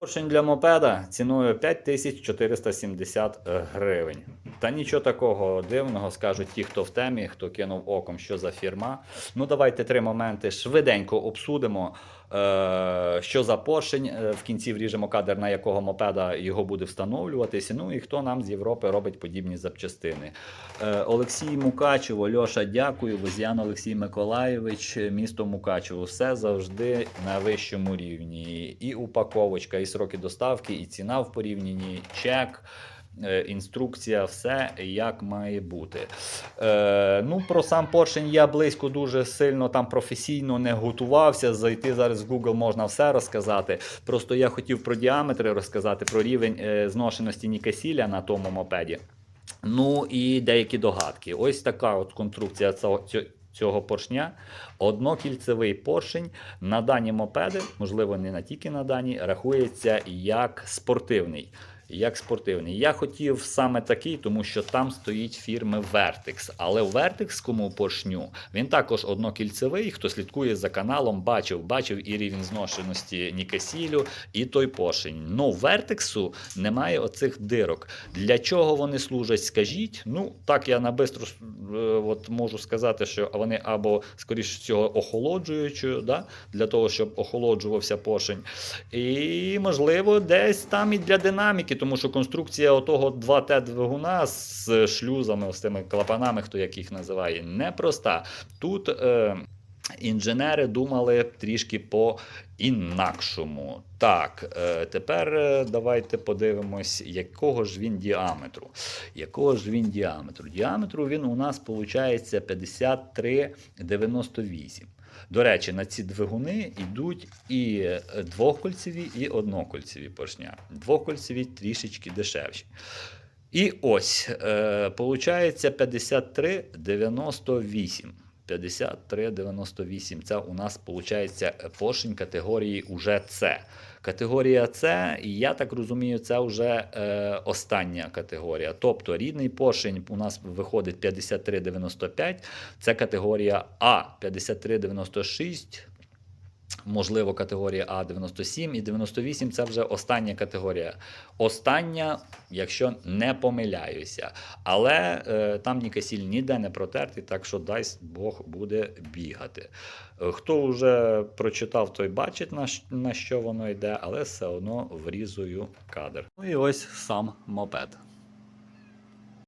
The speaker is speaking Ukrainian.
Поршень для мопеда ціною 5470 гривень. Та нічого такого дивного, скажуть ті, хто в темі, хто кинув оком, що за фірма. Ну, давайте три моменти швиденько обсудимо. Е, що за поршень, е, в кінці вріжемо кадр, на якого мопеда його буде встановлюватися. Ну і хто нам з Європи робить подібні запчастини. Е, Олексій Мукачево, Льоша, дякую. Возян Олексій Миколаєвич, місто Мукачево. Все завжди на вищому рівні. І упаковочка, і сроки доставки, і ціна в порівнянні, чек. Е, Інструкція, все як має бути. Е, ну, про сам поршень я близько дуже сильно там професійно не готувався. Зайти зараз в Google можна все розказати. Просто я хотів про діаметри розказати, про рівень е, зношеності Нікасіля на тому мопеді. Ну і деякі догадки. Ось така от конструкція цього. цього- Цього поршня однокільцевий поршень на дані мопеди, можливо, не на тільки на дані, рахується як спортивний. Як спортивний. Я хотів саме такий, тому що там стоїть фірми Vertex. Але в Vertex-кому поршню він також однокільцевий. Хто слідкує за каналом, бачив, бачив і рівень зношеності Нікасілю, і той поршень. Ну, в немає оцих дирок. Для чого вони служать, скажіть? Ну, так я на бистро е, от можу сказати, що вони або, скоріш всього, охолоджуючі, да? для того, щоб охолоджувався поршень. І, можливо, десь там і для динаміки, тому що конструкція отого 2Т-двигуна з шлюзами, з тими клапанами, хто як їх називає, непроста. Тут е, інженери думали трішки по інакшому. Так, е, тепер е, давайте подивимось, якого ж він діаметру. Якого ж він діаметру? Діаметру він у нас виходить 53,98. До речі, на ці двигуни йдуть і е, двохкольцеві, і однокольцеві поршня. Двохкольцеві трішечки дешевші. І ось, е, получається 53,98. 53,98. Це у нас виходить поршень категорії уже С. Категорія С, і я так розумію, це вже е, остання категорія. Тобто рідний поршень у нас виходить 53,95. Це категорія А 53,96. Можливо, категорія А 97 і 98 це вже остання категорія. Остання, якщо не помиляюся. Але е, там Нікасіль ніде не протертий, так що дасть Бог буде бігати. Хто вже прочитав, той бачить, на, на що воно йде, але все одно врізую кадр. Ну і ось сам мопед.